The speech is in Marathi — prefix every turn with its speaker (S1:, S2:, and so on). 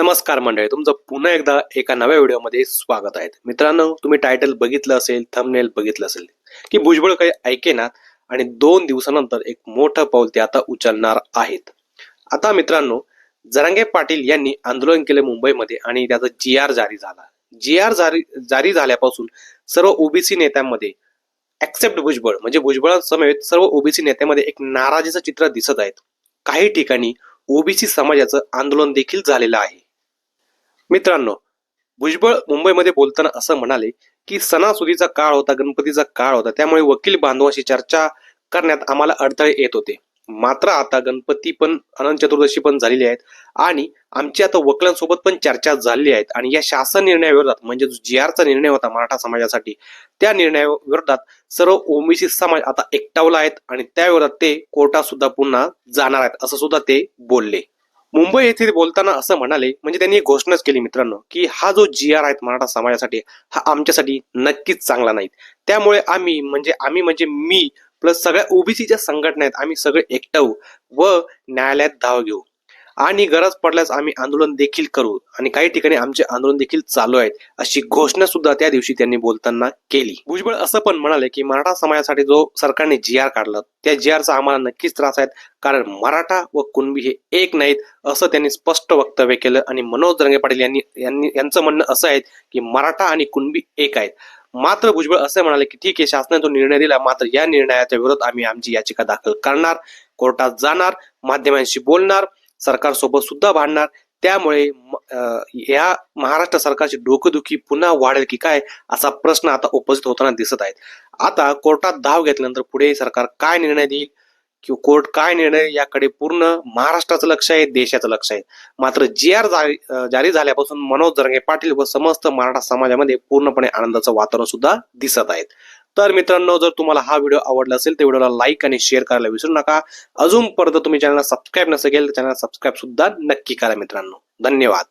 S1: नमस्कार मंडळी तुमचं पुन्हा एकदा एका नव्या व्हिडिओमध्ये स्वागत आहे. मित्रांनो तुम्ही टायटल बघितलं असेल थंबनेल बघितलं असेल की भुजबळ काही ऐकेनात आणि दोन दिवसानंतर एक मोठं पाऊल ते आता उचलणार आहेत. आता मित्रांनो जरांगे पाटील यांनी आंदोलन केले मुंबईमध्ये आणि त्याचा जी आर जारी झाला. जी आर जारी जारी झाल्यापासून सर्व ओबीसी नेत्यांमध्ये ऍक्सेप्ट भुजबळ म्हणजे भुजबळांसमेत सर्व ओबीसी नेत्यांमध्ये एक नाराजीचं चित्र दिसत आहेत. काही ठिकाणी ओबीसी समाजाचं आंदोलन देखील झालेलं आहे. मित्रांनो भुजबळ मुंबईमध्ये बोलताना असं म्हणाले की सणासुदीचा काळ होता गणपतीचा काळ होता त्यामुळे वकील बांधवाशी चर्चा करण्यात आम्हाला अडथळे येत होते. मात्र आता गणपती पण अनंत चतुर्दशी पण झालेली आहेत आणि आमची आता वकिलांसोबत पण चर्चा झालेली आहेत आणि या शासन निर्णयाविरोधात म्हणजे जी आरचा निर्णय होता मराठा समाजासाठी त्या निर्णयाविरोधात सर्व ओबीसी समाज आता एकटावला आहेत आणि त्याविरोधात ते कोर्टात सुद्धा पुन्हा जाणार आहेत असं सुद्धा ते बोलले. मुंबई येथे बोलताना असं म्हणाले म्हणजे त्यांनी एक घोषणाच केली मित्रांनो की हा जो जी आर आहेत मराठा समाजासाठी हा आमच्यासाठी नक्कीच चांगला नाही त्यामुळे आम्ही म्हणजे आम्ही म्हणजे मी प्लस सगळ्या ओबीसीच्या संघटना आहेत आम्ही सगळे एकटवू व न्यायालयात धाव घेऊ. आणि गरज पडल्यास आम्ही आंदोलन देखील करू. आणि काही ठिकाणी आमचे आंदोलन देखील चालू आहेत अशी घोषणा सुद्धा त्या दिवशी त्यांनी बोलताना केली. भुजबळ असं पण म्हणाले की मराठा समाजासाठी जो सरकारने जी आर काढला त्या जी आरचा आम्हाला नक्कीच त्रास आहेत. कारण मराठा व कुणबी हे एक नाहीत असं त्यांनी स्पष्ट वक्तव्य केलं. आणि मनोज दरंगे पाटील यांनी यांनी यांचं म्हणणं असं आहे की मराठा आणि कुणबी एक आहेत. मात्र भुजबळ असे म्हणाले की ठीक आहे शासनाने तो निर्णय दिला मात्र या निर्णयाच्या विरोधात आम्ही आमची याचिका दाखल करणार कोर्टात जाणार माध्यमांशी बोलणार सरकार सोबत सुद्धा भांडणार. त्यामुळे या महाराष्ट्र सरकारची डोकदुखी पुन्हा वाढेल की काय असा प्रश्न आता उपस्थित होताना दिसत आहेत. आता कोर्टात धाव घेतल्यानंतर पुढे सरकार काय निर्णय देईल? किंवा कोर्ट काय निर्णय याकडे पूर्ण महाराष्ट्राचं लक्ष आहे देशाचं लक्ष आहे. मात्र जी आर जारी जारी झाल्यापासून मनोज जरंगे पाटील व समस्त मराठा समाजामध्ये पूर्णपणे आनंदाचं वातावरण सुद्धा दिसत आहेत. तर मित्रांनो जर तुम्हाला हा व्हिडिओ आवडला असेल तर व्हिडिओला लाईक आणि शेअर करायला विसरू नका. अजून परत तुम्ही चॅनलला सबस्क्राईब नसेल तर चॅनल सबस्क्राईब सुद्धा नक्की करा मित्रांनो. धन्यवाद.